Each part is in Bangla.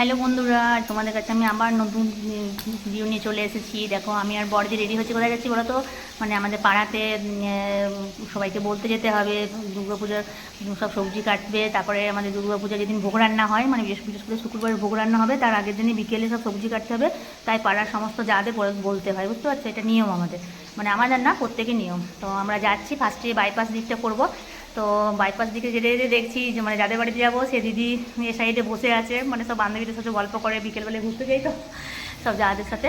হ্যালো বন্ধুরা তোমাদের কাছে আমি আবার নতুন ভিডিও নিয়ে চলে এসেছি। দেখো, আমি আর বড়দি রেডি হচ্ছে কোথায় যাচ্ছি বলো তো? মানে আমাদের পাড়াতে সবাইকে বলতে যেতে হবে, দুর্গা পূজার সব সবজি কাটবে। তারপরে আমাদের দুর্গা পূজা যেদিন ভোগ রান্না হয় মানে বিশেষ করে শুক্রবার ভোগ রান্না হবে, তার আগের দিনই বিকেলে সব সবজি কাটতে হবে। তাই পাড়ার সমস্ত যাদের বলতে হয়, বুঝতে পারছ? এটা নিয়ম আমাদের। মানে আমাদের না, প্রত্যেকের নিয়ম। তো আমরা যাচ্ছি ফার্স্টে বাইপাস দিকটা করব। তো বাইপাস দিকে যেতে যেতে দেখছি যে মানে যাদের বাড়িতে যাব সে দিদি এ সাইডে বসে আছে মানে সব বান্ধবীদের সাথে গল্প করে বিকেলবেলায় ঘুরতে যাই তো সব যাদের সাথে।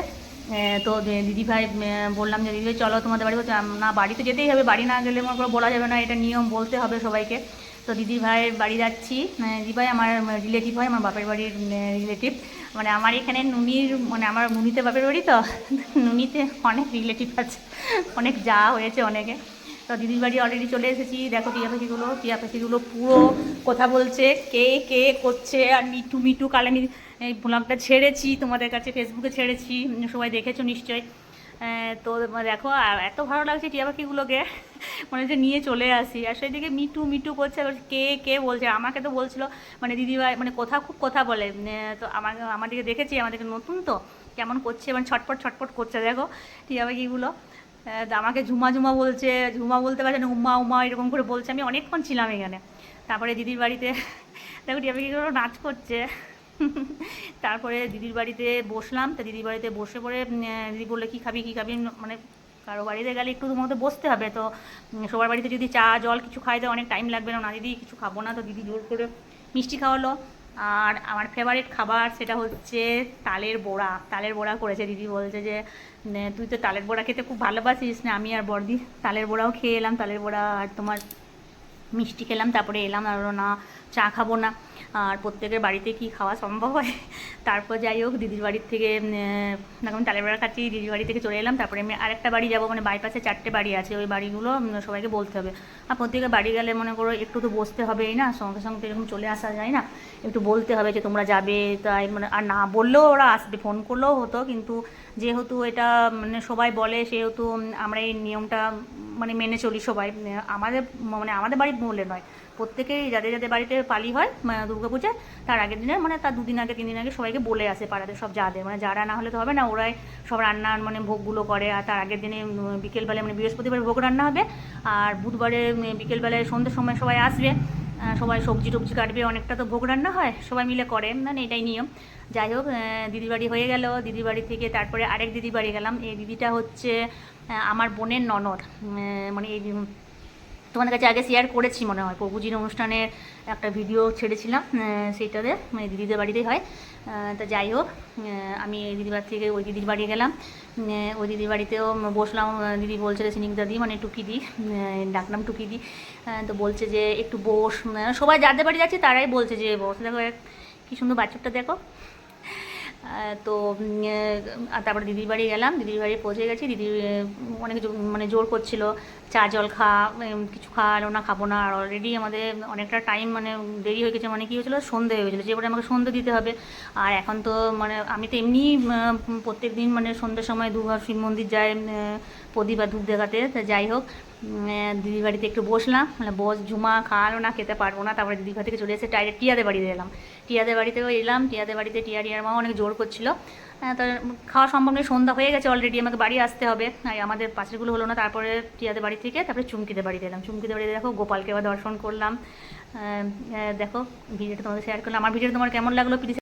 তো দিদিভাই এ, বললাম যে দিদিভাই চলো তোমাদের বাড়ি বলছে, না বাড়ি তো যেতেই হবে বাড়ি না গেলে মনে করো বলা যাবে না এটা নিয়ম বলতে হবে সবাইকে। তো দিদি ভাইয়ের বাড়ি যাচ্ছি। মানে দিদিভাই আমার রিলেটিভ হয় আমার বাপের বাড়ির রিলেটিভ মানে আমার এখানে নুনির মানে আমার নুনিতে বাপের বাড়ি তো নুনিতে অনেক রিলেটিভ আছে অনেক যা হয়েছে অনেকে। তো দিদির বাড়ি অলরেডি চলে এসেছি। দেখো টিয়া পাখিগুলো টিয়া পাখিগুলো পুরো কথা বলছে, কে কে করছে আর মিঠু মিঠু কালে আমি এই ব্লগটা ছেড়েছি, তোমাদের কাছে ফেসবুকে ছেড়েছি, সবাই দেখেছ নিশ্চয়ই। তো দেখো এত ভালো লাগছে টিয়া পাখিগুলোকে, মনে হচ্ছে নিয়ে চলে আসি। আর সেদিকে মিঠু মিঠু করছে এবার কে কে বলছে, আমাকে তো বলছিল মানে দিদিভাই মানে কথা, খুব কথা বলে। তো আমার আমাদেরকে দেখেছি, আমাদেরকে নতুন তো, কেমন করছে মানে ছটপট ছটপট করছে, দেখো টিয়া পাখিগুলো। আমাকে ঝুমা ঝুমা বলছে, ঝুমা বলতে পারছে না উমা উমা এরকম করে বলছে। আমি অনেকক্ষণ ছিলাম এখানে। তারপরে দিদির বাড়িতে, দেখো পাখিগুলো নাচ করছে। তারপরে দিদির বাড়িতে বসলাম। তো দিদির বাড়িতে বসে পরে দিদি বললে, কী খাবি কী খাবি? মানে কারও বাড়িতে গেলে একটু মতো বসতে হবে। তো সবার বাড়িতে যদি চা, জল কিছু খাই, তো অনেক টাইম লাগবে না, দিদি কিছু খাব না। তো দিদি জোর করে মিষ্টি খাওয়ালো। আর আমার ফেভারিট খাবার সেটা হচ্ছে তালের বড়া। তালের বড়া করেছে। দিদি বলছে যে তুই তো তালের বড়া খেতে খুব ভালোবাসিস। না, আমি আর বর্দি তালের বড়াও খেয়ে এলাম। তালের বড়া আর তোমার মিষ্টি খেলাম। তারপরে এলাম। আরও না, চা খাব না। আর প্রত্যেকের বাড়িতে কি খাওয়া সম্ভব হয়? তারপর যাই হোক, দিদির বাড়ির থেকে এখন তালের বেড়া খাচ্ছি, দিদির বাড়ি থেকে চলে এলাম। তারপরে আমি আরেকটা বাড়ি যাব মানে বাইপাসে চারটে বাড়ি আছে, ওই বাড়িগুলো সবাইকে বলতে হবে। আর প্রত্যেকের বাড়ি গেলে মনে করো একটু তো বসতে হবেই না, সঙ্গে সঙ্গে তো এরকম চলে আসা যায় না। একটু বলতে হবে যে তোমরা যাবে, তাই মানে আর না বললেও ওরা আসবে, ফোন করলেও হতো, কিন্তু যেহেতু এটা মানে সবাই বলে, সেহেতু আমরা এই নিয়মটা মানে মেনে চলি সবাই। আমাদের মানে আমাদের বাড়ি বলে নয় প্রত্যেকেই যাদের যাদের বাড়িতে পালি হয় দুর্গাপূজায় তার আগের দিনে মানে তার দুদিন আগে, তিন দিন আগে সবাইকে বলে আসে পাড়াতে সব যাদের। মানে যারা না হলে তো হবে না, ওরাই সব রান্না মানে ভোগগুলো করে। আর তার আগের দিনে বিকেলবেলায় মানে বৃহস্পতিবার ভোগ রান্না হবে। আর বুধবারে বিকেলবেলায় সন্ধ্যের সময় সবাই আসবে। সবাই সবজি টবজি কাটবে, অনেকটা তো ভোগ রান্না হয়, সবাই মিলে করে। মানে এটাই নিয়ম। যাই হোক দিদির বাড়ি হয়ে গেল। দিদির বাড়ি থেকে তারপরে আরেক দিদির বাড়ি গেলাম। এই দিদিটা হচ্ছে আমার বোনের ননদ। মানে এই তোমাদের কাছে আগে শেয়ার করেছি, মনে হয়। প্রভুজির অনুষ্ঠানের একটা ভিডিও ছেড়েছিলাম সেইটাতে মানে দিদিদের বাড়িতেই হয়। তা যাই হোক আমি এই দিদির বাড়ি থেকে ওই দিদির বাড়ি গেলাম। ওই দিদির বাড়িতেও বসলাম দিদি বলছে সিনিক দাদি মানে টুকি দি ডাকলাম টুকি দি। তো বলছে যে, একটু বস সবাই যাদের বাড়ি যাচ্ছে, তারাই বলছে যে, বস। দেখো কি সুন্দর বাচ্চাটা, দেখো। তো আর তারপরে দিদির বাড়ি গেলাম, দিদির বাড়ি পৌঁছে গেছি, দিদি অনেক মানে জোর করছিল, চা, জল খা কিছু কিছু খাওয়ালো না খাব না, আর অলরেডি আমাদের অনেকটা টাইম মানে দেরি হয়ে গেছে মানে কী হয়েছিলো, সন্ধে হয়ে গেছিল যে এবারে আমাকে সন্ধে দিতে হবে, আর এখন তো মানে আমি তো এমনি প্রত্যেক দিন মানে সন্ধ্যের সময় দুঘর শিব মন্দির যাই প্রদীপ আর ধূপ দেখাতে যাই হোক দিদির বাড়িতে একটু বসলাম। মানে বস ঝুমা খাওয়ালো না খেতে পারব না। তারপরে দিদির ঘর থেকে চলে এসে ডাইরেক্ট টিয়াদের বাড়িতে এলাম। টিয়াদের বাড়িতেও এলাম। টিয়াদের বাড়িতে টিয়া টিয়ার মা অনেক জোর করছিল। হ্যাঁ, তো খাওয়া সম্ভব নেই সন্ধ্যা হয়ে গেছে অলরেডি আমাকে বাড়ি আসতে হবে। আর আমাদের পাশেরগুলো হলো না তারপরে টিয়াদের বাড়ি থেকে তারপরে চুমকিদের বাড়িতে এলাম। চুমকিদের বাড়িতে দেখো গোপালকে আবার দর্শন করলাম। আহ, দেখো ভিডিওটা তোমাদের শেয়ার করলাম। আমার ভিডিওটা তোমার কেমন লাগল প্লিজ